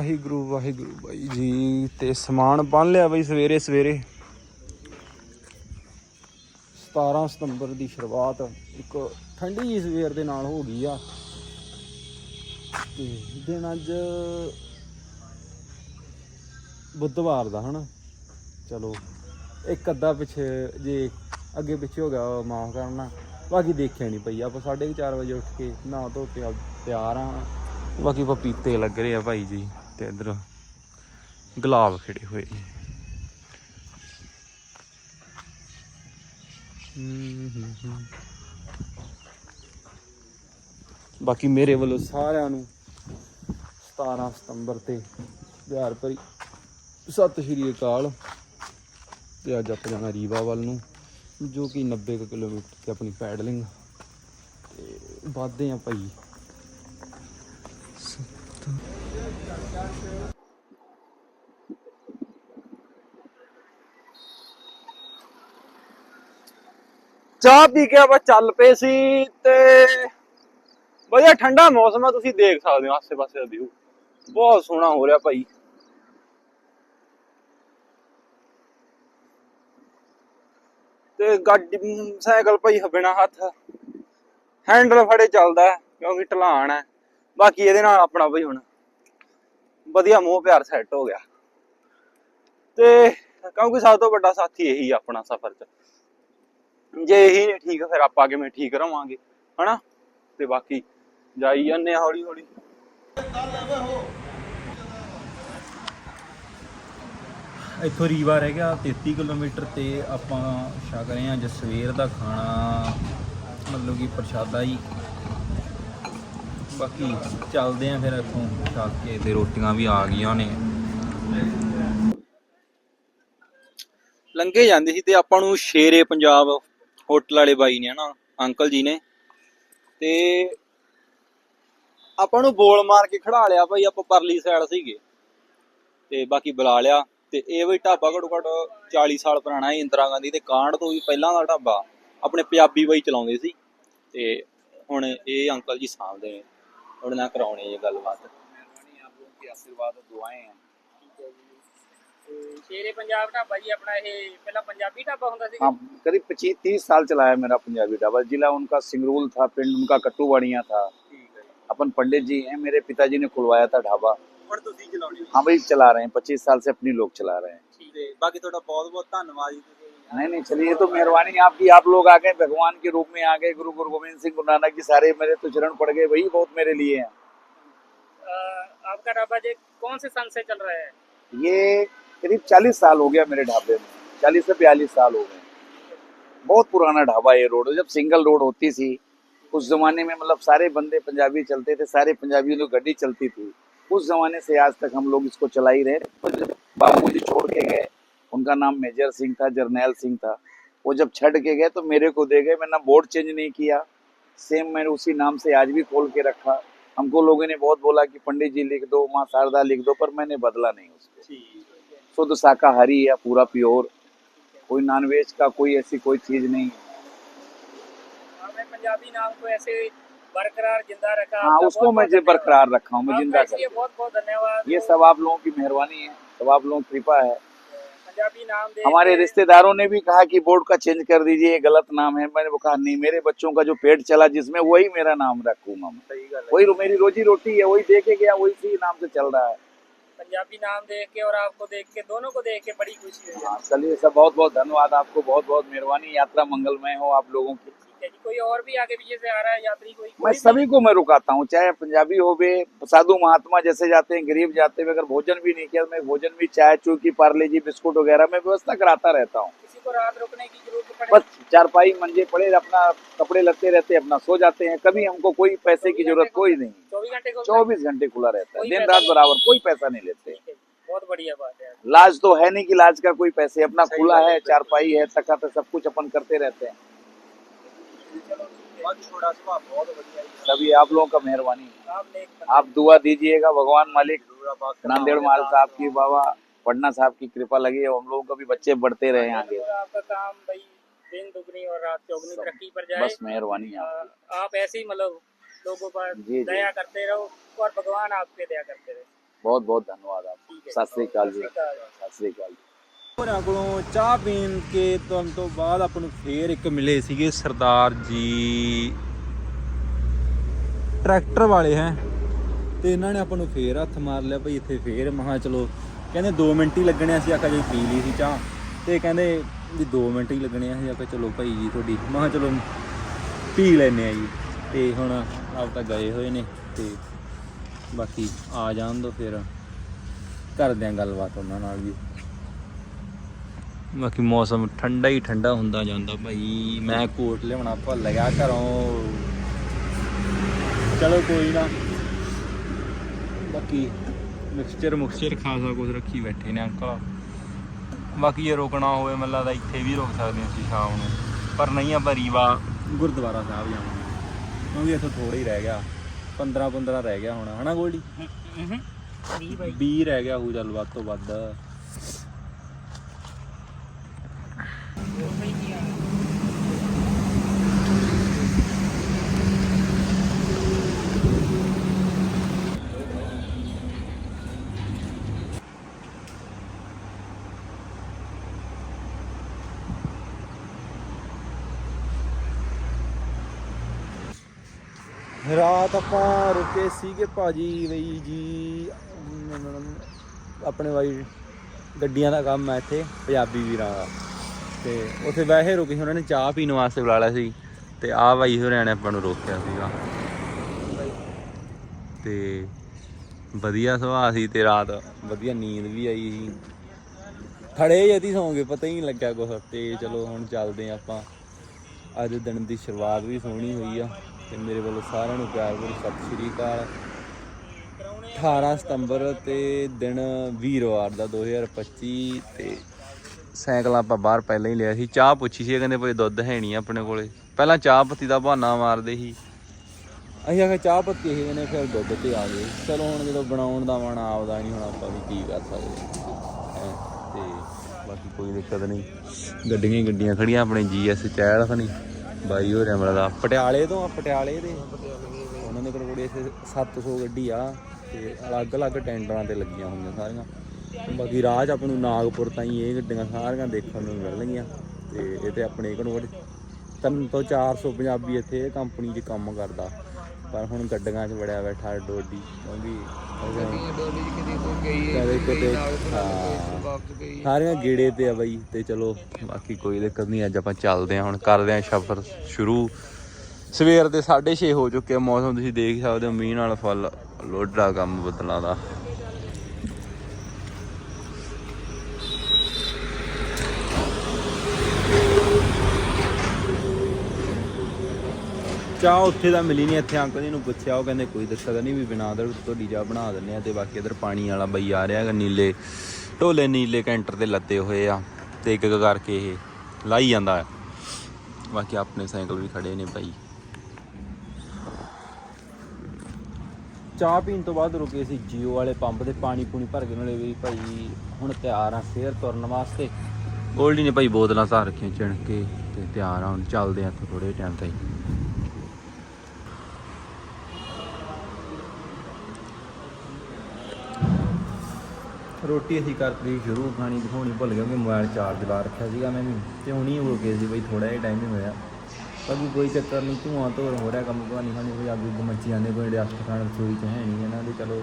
ਵਾਹਿਗੁਰੂ ਵਾਹਿਗੁਰੂ ਬਾਈ ਜੀ, ਤੇ ਸਮਾਨ ਬੰਨ ਲਿਆ ਬਾਈ ਸਵੇਰੇ ਸਵੇਰੇ। 17 ਸਤੰਬਰ ਦੀ ਸ਼ੁਰੂਆਤ, ਇੱਕ ਠੰਡੀ ਜਿਹੀ ਸਵੇਰ ਦੇ ਨਾਲ ਹੋ ਗਈ ਆ। ਤੇ ਦਿਨ ਅੱਜ ਬੁੱਧਵਾਰ ਦਾ, ਹਨਾ? ਚਲੋ, ਇੱਕ ਅੱਧਾ ਪਿੱਛੇ ਜੇ ਅੱਗੇ ਪਿੱਛੇ ਹੋ ਗਿਆ ਮਾਫ ਕਰਨਾ। ਬਾਕੀ ਦੇਖਿਆ ਨਹੀਂ ਪਈ ਆਪਾਂ 4:30 ਵਜੇ ਉੱਠ ਕੇ ਨਹਾ ਧੋ ਕੇ ਤਿਆਰ ਆ। ਬਾਕੀ ਪਪੀਤੇ ਲੱਗ ਰਹੇ ਆ ਭਾਈ ਜੀ। ਤੇ ਇਧਰ ਗੁਲਾਬ ਖਿੜੇ ਹੋਏ ਨੇ। ਹਮ, ਹਮ, ਬਾਕੀ ਮੇਰੇ ਵੱਲੋਂ ਸਾਰਿਆਂ ਨੂੰ 17 ਸਤੰਬਰ ਤੇ ਪਿਆਰ ਭਰੀ ਸਤਿ ਸ਼੍ਰੀ ਅਕਾਲ। ਤੇ ਅੱਜ ਆਪਾਂ ਜਾਣਾ ਰੀਵਾ ਵੱਲ ਨੂੰ ਜੋ ਕਿ 90 ਕੁ ਕਿਲੋਮੀਟਰ ਤੇ ਆਪਣੀ ਪੈਡਲਿੰਗ। ਤੇ ਵੱਧਦੇ ਆ ਭਾਈ। ਚਾਹ ਪੀ ਕੇ ਆਪਾਂ ਚੱਲ ਪਏ ਸੀ ਤੇ ਵਧੀਆ ਠੰਡਾ ਮੌਸਮ ਆ, ਤੁਸੀਂ ਦੇਖ ਸਕਦੇ ਹੋ ਆਸੇ ਪਾਸੇ ਦਾ ਵਿਊ ਬਹੁਤ ਸੋਹਣਾ ਹੋ ਰਿਹਾ ਭਾਈ। ਤੇ ਗੱਡੀ, ਸਾਈਕਲ ਭਾਈ ਬਿਨਾ ਹੱਥ। ਹੈਂਡਲ ਫੜੇ ਚੱਲਦਾ, ਕਿਉਂਕਿ ਢਲਾਣ ਹੈ ਬਾਕੀ ਇਹਦੇ ਨਾਲ ਆਪਣਾ ਭਾਈ ਹੁਣ ਵਧੀਆ ਮੋਹ ਪਿਆਰ ਸੈੱਟ ਹੋ ਗਿਆ। ਤੇ ਕਿਉਂਕਿ ਸਭ ਤੋਂ ਵੱਡਾ ਸਾਥੀ ਇਹੀ ਆਪਣਾ ਸਫ਼ਰ 'ਚ। ਜੇ ਇਹੀ ਨਹੀਂ ਠੀਕ, ਫਿਰ ਆਪਾਂ ਕਿਵੇਂ ਠੀਕ ਰਵਾਂਗੇ, ਹਨਾ? ਤੇ ਬਾਕੀ ਜਾਈ ਜਾਂਦੇ ਆ ਹੌਲੀ ਹੌਲੀ ਇੱਥੋਂ ਰੀਵਾ ਰਹਿ ਗਿਆ 33 ਕਿਲੋਮੀਟਰ ਤੇ ਆਪਾਂ ਛਕ ਰਹੇ ਹਾਂ, ਅੱਜ ਸਵੇਰ ਦਾ ਖਾਣਾ, ਮਤਲਬ ਕਿ ਪ੍ਰਸ਼ਾਦਾ ਹੀ। ਬਾਕੀ ਚੱਲਦੇ ਆ ਫਿਰ ਇੱਥੋਂ ਛਕ ਕੇ ਤੇ ਰੋਟੀਆਂ ਵੀ ਆ ਗਈਆਂ ਨੇ। ਲੰਘੇ ਜਾਂਦੇ ਸੀ ਤੇ ਆਪਾਂ ਨੂੰ ਸ਼ੇਰੇ ਪੰਜਾਬ ਹੋਟਲ ਵਾਲੇ ਬਾਈ ਨੇ ਹਨਾ, ਅੰਕਲ ਜੀ ਨੇ। ਤੇ ਆਪਾਂ ਨੂੰ ਬੋਲ ਮਾਰ ਕੇ ਖੜਾ ਲਿਆ ਭਾਈ ਆਪਾਂ ਪਰਲੀ ਸਾਈਡ ਸੀਗੇ। ਤੇ ਬਾਕੀ ਬੁਲਾ ਲਿਆ ਤੇ ਇਹ ਵੀ ਢਾਬਾ ਘੱਟੋ ਘੱਟ 40 ਸਾਲ ਪੁਰਾਣਾ ਹੈ ਇੰਦਰਾ ਗਾਂਧੀ ਦੇ ਕਾਂਡ ਤੋਂ ਵੀ ਪਹਿਲਾਂ ਦਾ ਢਾਬਾ। ਆਪਣੇ ਪੰਜਾਬੀ ਬਾਈ ਚਲਾਉਂਦੇ ਸੀ। ਤੇ ਹੁਣ ਇਹ ਅੰਕਲ ਜੀ ਸਾਹਮਣੇ ਨੇ। ਉਹਨਾਂ ਨਾਲ ਕਰਾਉਣੀ ਹੈ ਇਹ ਗੱਲਬਾਤ मेहरबानी आप लोगों की आशीर्वाद और दुआएं हैं ਸ਼ੇਰੇ ਪੰਜਾਬ ਢਾਬਾ ਜੀ ਆਪਣਾ ਇਹ ਪਹਿਲਾਂ ਪੰਜਾਬੀ ਢਾਬਾ ਹੁੰਦਾ ਸੀ हाँ करीब पच्चीस तीस साल चला है मेरा पंजाबी ढाबा जिला उनका सिंगरूल था पिंड उनका कट्टू वाड़ियाँ था ਠੀਕ ਹੈ अपन पंडित जी हैं मेरे पिताजी ने खुलवाया था ढाबा ਹੁਣ ਤੁਸੀਂ ਚਲਾਉਣੀ हाँ भाई चला रहे हैं पच्चीस साल से अपनी लोग चला रहे हैं ਠੀਕ ਹੈ ਬਾਕੀ ਤੁਹਾਡਾ ਬਹੁਤ ਬਹੁਤ ਧੰਨਵਾਦ ਜੀ ਤੁਸੀਂ नहीं नहीं चलिए तो मेहरबानी आपकी आप लोग आ गए भगवान के रूप में आ गए गुरु गुरु गोविंद सिंह गुरु नानक जी सारे मेरे तो चरण पड़ गए वही बहुत मेरे लिए हैं। आपका ढाबा जी कौन से सन से चल रहा है? ये करीब चालीस साल हो गया मेरे ढाबे में चालीस से बयालीस साल हो गए। बहुत पुराना ढाबा ये रोड जब सिंगल रोड होती थी उस जमाने में मतलब सारे बंदे पंजाबी चलते थे सारे पंजाबियों की गड्डी चलती थी। उस जमाने से आज तक हम लोग इसको चला ही रहे बाबू जी छोड़ के गए। उनका नाम मेजर सिंह था जरनैल सिंह था। वो जब छड़ के गए तो मेरे को दे गए मैंने बोर्ड चेंज नहीं किया। सेम मैंने उसी नाम से आज भी खोल के रखा। हमको लोगों ने बहुत बोला कि पंडित जी लिख दो माँ शारदा लिख दो पर मैंने बदला नहीं उसको। शुद्ध शाकाहारी है पूरा प्योर कोई नॉनवेज का कोई ऐसी कोई चीज़ नहीं है। पंजाबी नाम को ऐसे बरकरार ज़िंदा रखा हाँ उसको मैं जो बरकरार रखा हूँ मैं ज़िंदा ये सब आप लोगों की मेहरबानी है सब आप लोगों की कृपा है। हमारे रिश्तेदारों ने भी कहा कि बोर्ड का चेंज कर दीजिए ये गलत नाम है। मैंने वो कहा नहीं मेरे बच्चों का जो पेट चला जिसमें वही मेरा नाम रखूँगा मैं वही मेरी रोजी रोटी है वही देखे गया वही इसी नाम से चल रहा है। पंजाबी नाम देख के और आपको देख के दोनों को देख के बड़ी खुशी हुई। है हाँ चलिए सर बहुत बहुत धन्यवाद। आपको बहुत बहुत मेहरबानी। यात्रा मंगलमय हो आप लोगों की। है कोई और भी आगे पीछे से आ रहा है यात्री कोई मैं सभी को मैं रुकाता हूँ चाहे पंजाबी हो गए साधु महात्मा जैसे जाते हैं गरीब जाते हैं अगर भोजन भी नहीं किया मैं भोजन भी चाय चूकी पार्ले जी बिस्कुट वगैरह मैं व्यवस्था कराता रहता हूँ। किसी को रात रुकने की ज़रूरत बस चारपाई मंजे पड़े अपना कपड़े लगते रहते अपना सो जाते हैं कभी हमको कोई पैसे की ज़रूरत कोई नहीं। चौबीस घंटे खुला रहता है। दिन रात बराबर कोई पैसा नहीं लेते। बहुत बढ़िया बात है। लाज तो है नहीं कि लाज का कोई पैसे अपना खुला है, है चारपाई है तखत है सब कुछ अपन करते रहते हैं चलो थोड़ा सा बहुत बढ़िया सभी आप लोगों का मेहरबानी। आप दुआ दीजिएगा भगवान मालिक नांदेड़ माल साहब की बाबा पटना साहब की कृपा लगी है हम लोगों का भी बच्चे बढ़ते रहे आगे। आपका काम भाई दिन दुगनी और रात चौगनी तरक्की पर जाए। बस मेहरबानी आप ऐसे ही मतलब लोगों पर दया करते रहो और भगवान आपके दया करते रहे। बहुत बहुत धन्यवाद आप। सत श्रीकाल जी। सत श्रीकाल जी। ਹੋਰਾਂ ਕੋਲੋਂ ਚਾਹ ਪੀਣ ਕੇ ਤੋਂ ਤੋਂ ਬਾਅਦ ਆਪਾਂ ਨੂੰ ਫੇਰ ਇੱਕ ਮਿਲੇ ਸੀਗੇ ਸਰਦਾਰ ਜੀ। ਟਰੈਕਟਰ ਵਾਲੇ ਹੈ। ਤੇ ਇਹਨਾਂ ਨੇ ਆਪਾਂ ਨੂੰ ਫੇਰ ਹੱਥ ਮਾਰ ਲਿਆ ਭਾਈ ਇੱਥੇ ਫੇਰ ਮਹਾ ਚਲੋ, ਕਹਿੰਦੇ 2 ਮਿੰਟ ਹੀ ਲੱਗਣੇ ਸੀ ਅਸੀਂ ਆਖਿਆ ਜੀ ਪੀ ਲਈ ਸੀ ਚਾਹ। ਤੇ ਕਹਿੰਦੇ ਵੀ 2 ਮਿੰਟ ਹੀ ਲੱਗਣੇ ਸੀ ਅਸੀਂ ਆਖਿਆ ਚਲੋ ਭਾਈ ਜੀ ਤੁਹਾਡੀ, ਮਹਾ ਚਲੋ ਪੀ ਲੈਨੇ ਆ ਜੀ। ਤੇ ਹੁਣ ਆਪ ਤਾਂ ਗਏ ਹੋਏ ਨੇ, ਤੇ ਬਾਕੀ ਆ ਜਾਣ ਦੋ ਫਿਰ। ਕਰਦੇ ਆਂ ਗੱਲਬਾਤ ਉਹਨਾਂ ਨਾਲ ਵੀ ਬਾਕੀ ਮੌਸਮ ਠੰਡਾ ਹੀ ਠੰਡਾ ਹੁੰਦਾ ਜਾਂਦਾ ਭਾਈ। ਮੈਂ ਕੋਟ ਲਿਆਉਣਾ ਭੁੱਲ ਗਿਆ ਘਰੋਂ। ਚਲੋ ਕੋਈ ਨਾ। ਬਾਕੀ ਮਿਕਸਚਰ ਮੁਕਸਚਰ ਖਾਸਾ ਕੁਝ ਰੱਖੀ ਬੈਠੇ ਨੇ ਅੰਕਲ। ਬਾਕੀ ਜੇ ਰੋਕਣਾ ਹੋਵੇ ਮੈਨੂੰ ਲੱਗਦਾ ਇੱਥੇ ਵੀ ਰੋਕ ਸਕਦੇ ਹਾਂ ਅਸੀਂ ਸ਼ਾਮ ਨੂੰ। ਪਰ ਨਹੀਂ ਆਪਾਂ ਰੀਵਾ ਗੁਰਦੁਆਰਾ ਸਾਹਿਬ ਜਾਵਾਂਗੇ। ਕਿਉਂਕਿ ਇੱਥੋਂ ਥੋੜਾ ਹੀ ਰਹਿ ਗਿਆ। 15 15 ਰਹਿ ਗਿਆ ਹੋਣਾ। ਹਨਾ ਗੋਲਡੀ? ਨਹੀਂ ਬਾਈ 20 ਰਹਿ ਗਿਆ ਹੋਊ ਚੱਲ ਵੱਧ ਤੋਂ ਵੱਧ। ਹੈ? ਰਾਤ ਆਪਾਂ ਰੁਕੇ ਸੀਗੇ ਭਾਜੀ ਬਈ ਜੀ ਆਪਣੇ ਬਾਈ ਗੱਡੀਆਂ ਦਾ ਕੰਮ ਹੈ ਇੱਥੇ, ਪੰਜਾਬੀ ਵੀਰਾਂ ਦਾ। ਤੇ ਉੱਥੇ ਵੈਸੇ ਰੁਕੇ ਸੀ, ਉਹਨਾਂ ਨੇ ਚਾਹ ਪੀਣ ਵਾਸਤੇ ਬੁਲਾ ਲਿਆ ਸੀ ਤੇ ਆਹ ਬਾਈ ਹੋਰਿਆਂ ਨੇ ਆਪਾਂ ਨੂੰ ਰੋਕਿਆ ਸੀਗਾ। ਤੇ ਵਧੀਆ ਸੁਭਾਅ ਸੀ ਤੇ ਰਾਤ ਵਧੀਆ ਨੀਂਦ ਵੀ ਆਈ ਸੀ। ਖੜੇ ਜਦੀ ਸੌਂਗੇ ਪਤਾ ਹੀ ਨਹੀਂ ਲੱਗਿਆ ਕੁਛ, ਤੇ ਚਲੋ ਹੁਣ ਚੱਲਦੇ ਹਾਂ ਆਪਾਂ। ਅੱਜ ਦਿਨ ਦੀ ਸ਼ੁਰੂਆਤ ਵੀ ਸੋਹਣੀ ਹੋਈ ਆ ਤੇ ਮੇਰੇ ਵੱਲੋਂ ਸਾਰਿਆਂ ਨੂੰ ਪਿਆਰ ਭਰੀ ਸਤਿ ਸ਼੍ਰੀ ਅਕਾਲ। 18 ਸਤੰਬਰ ਤੇ ਦਿਨ ਵੀਰਵਾਰ ਦਾ 2025 ਤੇ ਸਾਈਕਲ ਆਪਾਂ ਬਾਹਰ ਪਹਿਲਾਂ ਹੀ ਲਿਆ ਸੀ। ਚਾਹ ਪੁੱਛੀ ਸੀ ਇਹ ਕਹਿੰਦੇ ਭਾਈ ਦੁੱਧ ਹੈ ਨਹੀਂ ਆਪਣੇ ਕੋਲੇ। ਪਹਿਲਾਂ ਚਾਹ ਪੱਤੀ ਦਾ ਬਹਾਨਾ ਮਾਰਦੇ ਸੀ। ਅਸੀਂ ਆਖਿਆ ਚਾਹ ਪੱਤੀ ਹੀ ਨੇ ਫਿਰ ਦੁੱਧ ਤੇ ਆ ਗਏ। ਚਲੋ ਹੁਣ ਜਦੋਂ ਬਣਾਉਣ ਦਾ ਮਨ ਆਪਦਾ ਨਹੀਂ ਹੁਣ ਆਪਾਂ ਵੀ ਕੀ ਕਰ ਸਕਦੇ ਹੈਂ, ਤੇ ਬਾਕੀ ਕੋਈ ਦਿੱਕਤ ਨਹੀਂ। ਗੱਡੀਆਂ ਹੀ ਗੱਡੀਆਂ ਖੜੀਆਂ ਆਪਣੇ ਜੀਐਸ ਚਹਿਲ ਖਣੀ। ਬਾਈ ਹੋ ਰਿਹਾ ਮਿਲਦਾ ਪਟਿਆਲੇ ਤੋਂ ਆ ਪਟਿਆਲੇ ਦੇ। ਉਹਨਾਂ ਦੇ ਕੋਲ ਕੋਲ ਇੱਥੇ 700 ਗੱਡੀ ਆ ਤੇ ਅਲੱਗ-ਅਲੱਗ ਟੈਂਡਰਾਂ ਤੇ ਲੱਗੀਆਂ ਹੋਈਆਂ ਸਾਰੀਆਂ। ਬਾਕੀ ਰਾਹ 'ਚ ਆਪਾਂ ਨੂੰ ਨਾਗਪੁਰ ਤਾਈਂ ਇਹ ਗੱਡੀਆਂ ਸਾਰੀਆਂ ਦੇਖਣ ਨੂੰ ਮਿਲਣਗੀਆਂ। ਤੇ ਇਹ ਤੇ ਆਪਣੇ ਕੋਲ ਤਿੰਨ ਤੋਂ 400 ਪੰਜਾਬੀ ਇੱਥੇ ਇਹ ਕੰਪਨੀ 'ਚ ਕੰਮ ਕਰਦਾ। ਪਰ ਹੁਣ ਗੱਡੀਆਂ 'ਚ ਵੜਿਆ ਬੈਠਾ ਡੋਡੀ ਕਿਉਂਕਿ ਚ ਕਿਤੇ ਕੋਈ ਗਈ ਸਾਰੀਆਂ ਗੇੜੇ ਤੇ ਆ ਬਾਈ ਤੇ ਚਲੋ ਬਾਕੀ ਕੋਈ ਦਿੱਕਤ ਨਹੀਂ ਅੱਜ ਆਪਾਂ ਚੱਲਦੇ ਹਾਂ ਹੁਣ ਕਰਦੇ ਹਾਂ ਸਫ਼ਰ ਸ਼ੁਰੂ। ਸਵੇਰ ਦੇ 6:30 ਹੋ ਚੁੱਕੇ ਆ ਮੌਸਮ ਤੁਸੀਂ ਦੇਖ ਸਕਦੇ ਹੋ ਮੀਂਹ ਨਾਲ ਫੁੱਲ ਲੋਡਾ ਕੰਮ ਬਦਲਾਂ ਦਾ। ਚਾਹ ਉੱਥੇ ਦਾ ਮਿਲੀ ਨਹੀਂ ਇੱਥੇ ਅੰਕਲ ਜੀ ਨੂੰ ਪੁੱਛਿਆ, ਉਹ ਕਹਿੰਦੇ ਕੋਈ ਦਿੱਕਤ ਨਹੀਂ ਵੀ ਬਿਨਾਂ ਦਰ ਤੁਹਾਡੀ ਚਾਹ ਬਣਾ ਦਿੰਦੇ ਆ ਤੇ ਬਾਕੀ ਇਧਰ ਪਾਣੀ ਵਾਲਾ ਬਈ ਆ ਰਿਹਾ ਹੈਗਾ, ਨੀਲੇ ਢੋਲੇ, ਨੀਲੇ ਕੈਂਟਰ ਤੇ ਲੱਦੇ ਹੋਏ ਆ ਤੇ ਇੱਕ ਇੱਕ ਕਰਕੇ ਇਹ ਲਾਈ ਜਾਂਦਾ ਹੈ। ਬਾਕੀ ਆਪਣੇ ਸਾਈਕਲ ਵੀ ਖੜੇ ਨੇ ਭਾਈ ਚਾਹ ਪੀਣ ਤੋਂ ਬਾਅਦ ਰੁਕੇ ਸੀ ਜੀਓ ਵਾਲੇ ਪੰਪ ਤੇ, ਪਾਣੀ ਪੂਣੀ ਭਰ ਕੇ ਨਾਲੇ ਵੀ ਭਾਈ ਹੁਣ ਤਿਆਰ ਆ ਫੇਰ ਤੁਰਨ ਵਾਸਤੇ। ਗੋਲਡੀ ਨੇ ਭਾਈ ਬੋਤਲਾਂ ਧਾਰ ਰੱਖੀਆਂ ਚਿਣ ਕੇ ਤੇ ਤਿਆਰ ਆ, ਹੁਣ ਚੱਲਦੇ ਆ ਇੱਥੋਂ ਥੋੜੇ ਟਾਈਮ ਤਾਈ। ਰੋਟੀ ਅਸੀਂ ਕਰਤੀ ਸ਼ੁਰੂ ਖਾਣੀ ਦਿਖਾਉਣੀ ਭੁੱਲ ਗਿਆ ਕਿ ਮੋਬਾਈਲ ਚਾਰਜ ਲਾ ਰੱਖਿਆ ਸੀਗਾ ਮੈਂ ਵੀ। ਤੇ ਹੁਣੀ ਹੋ ਗਏ ਸੀ ਬਈ ਥੋੜਾ ਜਿਹਾ ਟਾਈਮ ਹੀ ਹੋਇਆ। ਬਾਕੀ ਕੋਈ ਚੱਕਰ ਨਹੀਂ ਧੂਆਂ ਧੋਰ ਹੋ ਰਿਹਾ ਕੰਮ ਕਹਾਣੀ ਖਾਣੀ ਕੋਈ ਅੱਗ ਉੱਗ ਮੱਚੀ ਜਾਂਦੇ ਕੋਈ ਡਸਟ ਖਾਣ ਰਸੋਈ ਚ ਹੈ ਨਹੀਂ ਇਹਨਾਂ ਦੇ ਚਲੋ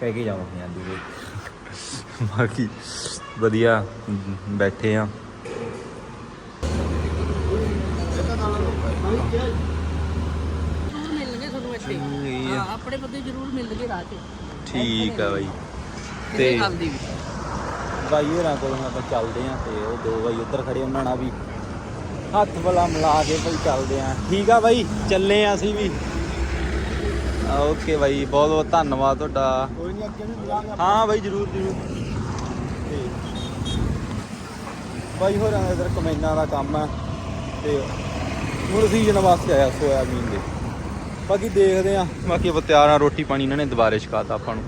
ਕਹਿ ਕੇ ਜਾਵਾਂਗੇ ਆਂਦੀ ਕੋਈ ਬਾਕੀ ਵਧੀਆ ਬੈਠੇ ਆ। ਮਿਲਣਗੇ ਤੁਹਾਨੂੰ ਇੱਥੇ। ਆਪਣੇ ਬੰਦੇ ਜ਼ਰੂਰ ਮਿਲਣਗੇ ਰਾਹ 'ਚ ਠੀਕ ਆ ਬਾਈ। ਕਿਸੇ ਤੇ ਗੱਲ ਦੀ? ਵੀ ਬਾਈ ਹੋਰਾਂ ਕੋਲ ਹੁਣ ਆਪਾਂ ਚੱਲਦੇ ਆਂ ਤੇ ਉਹ ਦੋ ਬਾਈ ਉੱਧਰ ਖੜੇ ਉਹਨਾਂ ਨਾਲ ਵੀ। ਹੱਥ ਬਲਾ ਮਿਲਾ ਕੇ ਭਾਈ ਚੱਲਦੇ ਆਂ ਠੀਕ ਆ ਬਾਈ ਚੱਲੇ ਆਂ ਅਸੀਂ ਵੀ। ਓਕੇ ਬਾਈ ਬਹੁਤ ਬਹੁਤ ਧੰਨਵਾਦ ਤੁਹਾਡਾ। ਕੋਈ ਨਹੀਂ ਅੱਗੇ ਵੀ ਮਿਲਾਂਗੇ ਹਾਂ ਬਾਈ ਜਰੂਰ ਜਰੂਰ। ਤੇ ਬਾਈ ਹੋਰਾਂ ਦਾ ਇਧਰ ਕਮੈਨਾਂ ਦਾ ਕੰਮ ਆ। ਤੇ ਹੁਣ ਸੀਜ਼ਨ ਵਾਸਤੇ ਆਇਆ ਸੋਇਆਬੀਨ ਦੇ। ਬਾਕੀ ਦੇਖਦੇ ਆਂ ਬਾਕੀ ਆਪਾਂ ਤਿਆਰ ਆ ਰੋਟੀ ਪਾਣੀ ਇਹਨਾਂ ਨੇ ਦੁਬਾਰੇ ਛਕਾਤਾ ਆਪਾਂ ਨੂੰ।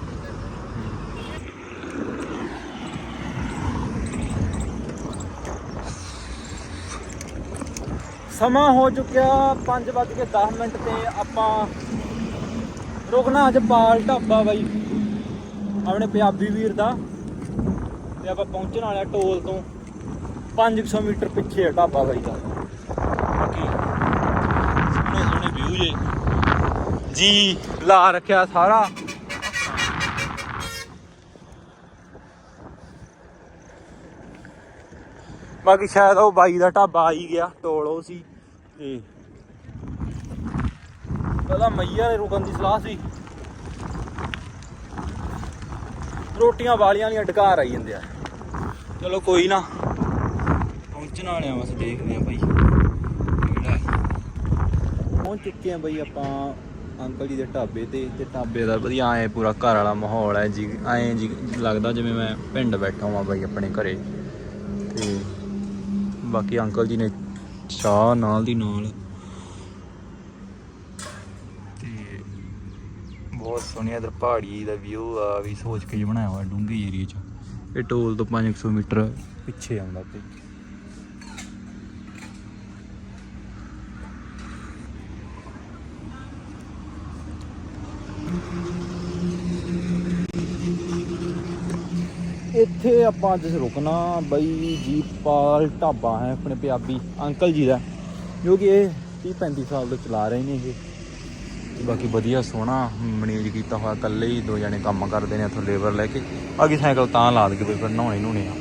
ਸਮਾਂ ਹੋ ਚੁੱਕਿਆ 5:10 ਮਿੰਟ ਤੇ ਆਪਾਂ ਰੁਕਣਾ ਅੱਜ ਪਾਲ ਢਾਬਾ ਬਾਈ ਆਪਣੇ ਪੰਜਾਬੀ ਵੀਰ ਦਾ। ਤੇ ਆਪਾਂ ਪਹੁੰਚਣ ਵਾਲੇ ਟੋਲ ਤੋਂ 500 ਮੀਟਰ ਪਿੱਛੇ ਆ ਢਾਬਾ ਬਾਈ ਦਾ। ਬਾਕੀ ਸੋਹਣੇ ਸੋਹਣੇ ਵਿਊ ਜੇ। ਜੀ ਲਾ ਰੱਖਿਆ ਸਾਰਾ। ਬਾਕੀ ਸ਼ਾਇਦ ਉਹ ਬਾਈ ਦਾ ਢਾਬਾ ਆ ਹੀ ਗਿਆ ਟੋਲ ਉਹ ਸੀ। ਤੇ ਪਹਿਲਾਂ ਮਈਆ ਦੇ ਰੁਕਣ ਦੀ ਸਲਾਹ ਸੀ। ਰੋਟੀਆਂ ਵਾਲੀਆਂ ਦੀਆਂ ਡਕਾਰ ਆਈ ਜਾਂਦੇ ਆ। ਚਲੋ ਕੋਈ ਨਾ। ਪਹੁੰਚਣ ਵਾਲੇ ਆ ਬਸ ਦੇਖਦੇ ਆ ਭਾਈ। ਪਹੁੰਚ ਚੁੱਕੇ ਆ ਬਈ ਆਪਾਂ ਅੰਕਲ ਜੀ ਦੇ ਢਾਬੇ ਤੇ ਤੇ ਢਾਬੇ ਦਾ ਵਧੀਆ ਐ ਪੂਰਾ ਘਰ ਵਾਲਾ ਮਾਹੌਲ ਹੈ ਜੀ। ਐਂ ਜੀ ਲੱਗਦਾ ਜਿਵੇਂ ਮੈਂ ਪਿੰਡ ਬੈਠਾ ਹਾਂ ਬਾਈ ਆਪਣੇ ਘਰੇ। ਤੇ ਬਾਕੀ ਅੰਕਲ ਜੀ ਨੇ ਚਾਹ ਨਾਲ ਦੀ ਨਾਲ। ਤੇ ਬਹੁਤ ਸੋਹਣੀ ਇਧਰ ਪਹਾੜੀ ਦਾ ਵਿਊ ਆ, ਵੀ ਸੋਚ ਕੇ ਬਣਾਇਆ ਹੋਇਆ ਡੂੰਘੇ ਏਰੀਆ 'ਚ। ਇਹ ਟੋਲ ਤੋਂ 500 ਮੀਟਰ ਪਿੱਛੇ ਆਉਂਦਾ ਤੇ ਇੱਥੇ ਆਪਾਂ ਅੱਜ ਰੁਕਣਾ ਬਈ ਜੀਪਾਲ ਢਾਬਾ ਹੈ ਆਪਣੇ ਪੰਜਾਬੀ ਅੰਕਲ ਜੀ ਦਾ, ਜੋ ਕਿ ਇਹ 30 35 ਸਾਲ ਤੋਂ ਚਲਾ ਰਹੇ ਨੇ ਇਹ। ਤੇ ਬਾਕੀ ਵਧੀਆ ਸੋਹਣਾ ਮੈਨੇਜ ਕੀਤਾ ਹੋਇਆ ਇਕੱਲੇ ਹੀ, ਦੋ ਜਣੇ ਕੰਮ ਕਰਦੇ ਨੇ ਇੱਥੋਂ ਲੇਬਰ ਲੈ ਕੇ। ਅੱਗੇ ਸਾਈਕਲ ਤਾਂ ਲਾ ਦੇ ਬਈ, ਫਿਰ ਨਹਾਉਣੇ ਨਹਾਉਣੇ ਆ।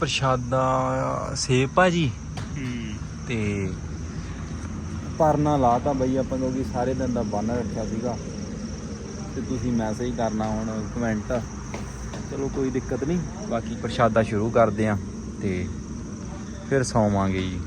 ਪ੍ਰਸ਼ਾਦਾ ਸੇਬ ਭਾਜੀ ਤੇ ਪਰਨਾ ਲਾਤਾ ਬਈ ਆਪਾਂ, ਕਿਉਂਕਿ ਸਾਰੇ ਦਿਨ ਦਾ ਬੰਨ ਰੱਖਿਆ ਸੀਗਾ। ਤੇ ਤੁਸੀਂ ਮੈਸੇਜ ਕਰਨਾ ਹੁਣ ਕਮੈਂਟ ਚਲੋ ਕੋਈ ਦਿੱਕਤ ਨਹੀਂ ਬਾਕੀ ਪ੍ਰਸ਼ਾਦਾ ਸ਼ੁਰੂ ਕਰਦੇ ਆ ਤੇ ਫਿਰ ਸੌਵਾਂਗੇ ਜੀ।